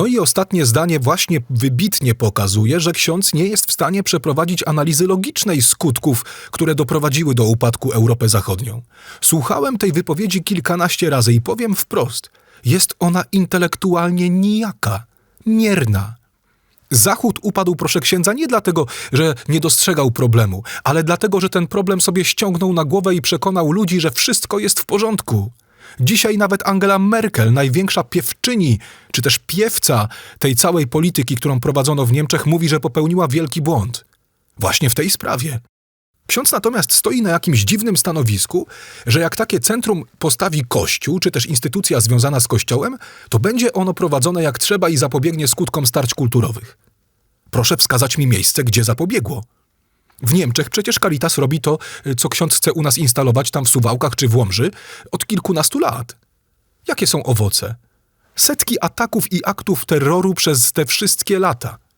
No i ostatnie zdanie właśnie wybitnie pokazuje, że ksiądz nie jest w stanie przeprowadzić analizy logicznej skutków, które doprowadziły do upadku Europę Zachodnią. Słuchałem tej wypowiedzi kilkanaście razy i powiem wprost: jest ona intelektualnie nijaka, mierna. Zachód upadł, proszę księdza, nie dlatego, że nie dostrzegał problemu, ale dlatego, że ten problem sobie ściągnął na głowę i przekonał ludzi, że wszystko jest w porządku. Dzisiaj nawet Angela Merkel, największa piewczyni, czy też piewca tej całej polityki, którą prowadzono w Niemczech, mówi, że popełniła wielki błąd. Właśnie w tej sprawie. Ksiądz natomiast stoi na jakimś dziwnym stanowisku, że jak takie centrum postawi Kościół, czy też instytucja związana z Kościołem, to będzie ono prowadzone jak trzeba i zapobiegnie skutkom starć kulturowych. Proszę wskazać mi miejsce, gdzie zapobiegło. W Niemczech przecież Caritas robi to, co ksiądz chce u nas instalować tam w Suwałkach czy w Łomży od kilkunastu lat. Jakie są owoce? Setki ataków i aktów terroru przez te wszystkie lata –